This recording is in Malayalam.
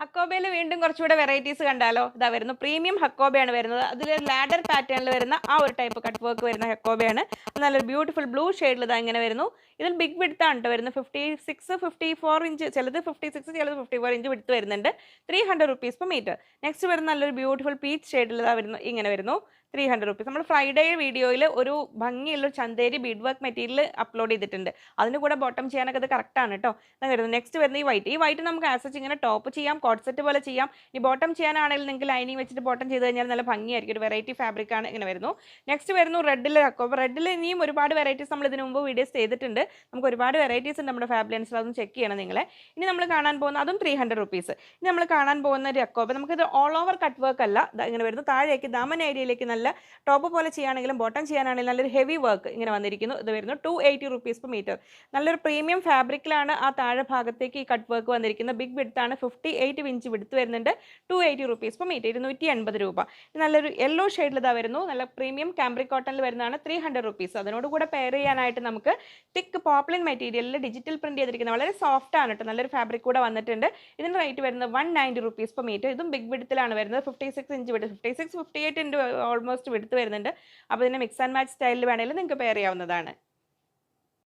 ഹക്കോബയിൽ വീണ്ടും കുറച്ചുകൂടെ വെറൈറ്റീസ് കണ്ടാലോ? ഇതാ വരുന്നു. പ്രീമിയം ഹക്കോബയാണ് വരുന്നത്. അതിൽ ലാഡർ പാറ്റേണിൽ വരുന്ന ആ ഒരു ടൈപ്പ് കട്ട് വർക്ക് വരുന്ന ഹക്കോബയാണ്. നല്ലൊരു ബ്യൂട്ടിഫുൾ ബ്ലൂ ഷെയ്ഡിൽ ഇതാ ഇങ്ങനെ വരുന്നു. ഇതിൽ ബിഗ് വിഡ്ത്ത് ആണ് കേട്ടോ വരുന്നത്. Fifty six fifty four inch ചിലത് ഫിഫ്റ്റി സിക്സ് ചിലത് ഫിഫ്റ്റി ഫോർ ഇഞ്ച് വിടുത്ത് വരുന്നുണ്ട്. Three hundred rupees per metre next വരുന്ന നല്ലൊരു ബ്യൂട്ടിഫുൾ പീച്ച് ഷെയ്ഡിൽ ഇതാ വരുന്നു ഇങ്ങനെ വരുന്നു. ത്രീ ഹൺഡ്രഡ് റുപ്പീസ് നമ്മൾ ഫ്രൈഡേ വീഡിയോയിൽ ഒരു ഭംഗിയുള്ള Chanderi bead work material upload ചെയ്തിട്ടുണ്ട്. അതിന് കൂടെ ബോട്ടം ചെയ്യാനൊക്കെ ഇത് കറക്റ്റാണ് കേട്ടോ വരുന്നത് നെക്സ്റ്റ് വരുന്നത് ഈ വൈറ്റ് ഈ വൈറ്റ് നമുക്ക് ആസച്ച് ഇങ്ങനെ ടോപ്പ് ചെയ്യാം കോട്ട് സെറ്റ് പോലെ ചെയ്യാം. ഇനി ബോട്ടം ചെയ്യാനാണെങ്കിൽ നിങ്ങൾക്ക് ലൈനിങ് വെച്ചിട്ട് ബോട്ടം ചെയ്ത് കഴിഞ്ഞാൽ നല്ല ഭംഗിയായിരിക്കും. ഒരു വെറൈറ്റി ഫാബ്രിക് ആണ് ഇങ്ങനെ വരുന്നു. നെക്സ്റ്റ് വരുന്നു റെഡിൽ അപ്പോൾ റെഡിൽ ഇനിയും ഒരുപാട് വെറൈറ്റീസ് നമ്മൾ ഇതിനു മുമ്പ് വീഡിയോസ് ചെയ്തിട്ടുണ്ട്. നമുക്ക് ഒരുപാട് വെറൈറ്റീസ് ഉണ്ട് നമ്മുടെ ഫാബ്ലൻസിൽ അതൊന്നും ചെക്ക് ചെയ്യണം നിങ്ങളെ. ഇനി നമ്മൾ കാണാൻ പോകുന്ന അതും ത്രീ ഹൺഡ്രഡ് റുപ്പീസ് ഇനി നമ്മൾ കാണാൻ പോകുന്ന ഒരു അക്കോബ് നമുക്കിത് ഓൾ ഓവർ കട്ട് വർക്ക് അല്ല. ഇങ്ങനെ വരുന്നു. താഴേക്ക് ദാമൻ ഏരിയയിലേക്ക് നല്ല ടോപ്പ് പോലെ ചെയ്യുകയാണെങ്കിലും ബോട്ടം ചെയ്യാനാണെങ്കിലും നല്ലൊരു ഹെവി വർക്ക് ഇങ്ങനെ വന്നിരിക്കുന്നു. ഇത് വരുന്നു two eighty rupees per metre നല്ലൊരു പ്രീമിയം ഫാബ്രിക്കിലാണ് ആ താഴെ ഭാഗത്തേക്ക് ഈ കട്ട് വർക്ക് വന്നിരിക്കുന്നത്. ബിഗ് വിടുത്താണ് ഫിഫ്റ്റി എയ്റ്റ് ഇഞ്ച് വിടുത്ത് വരുന്നുണ്ട്. Two eighty rupees per metre ഇരുന്നൂറ്റി എൺപത് രൂപ നല്ലൊരു യെല്ലോ ഷെയ്ഡിൽ ഇതാ വരുന്നു. നല്ല പ്രീമിയം കാംബ്രിക് കോട്ടണിൽ വരുന്നതാണ് ത്രീ ഹൺഡ്രഡ് റുപ്പീസ് അതിനോടുകൂടെ പെയർ ചെയ്യാനായിട്ട് നമുക്ക് തിക്ക് പോപ്ലിൻ മെറ്റീരിയലിൽ ഡിജിറ്റൽ പ്രിന്റ് ചെയ്തിരിക്കുന്ന വളരെ സോഫ്റ്റ് ആണ് കേട്ടോ നല്ലൊരു ഫാബ്രിക് കൂടെ വന്നിട്ടുണ്ട്. ഇതിന് റേറ്റ് വരുന്നത് one ninety rupees per metre ഇതും ബിഗ് വിഡ്ത്തിലാണ് വരുന്നത്. Fifty six inch width fifty six fifty eight inch almost width വരുന്നുണ്ട്. അപ്പോൾ ഇതിനെ മിക്സ് ആൻഡ് മാച്ച് സ്റ്റൈലിൽ വേണമെങ്കിലും നിങ്ങൾക്ക് പെയർ ചെയ്യാവുന്നതാണ്.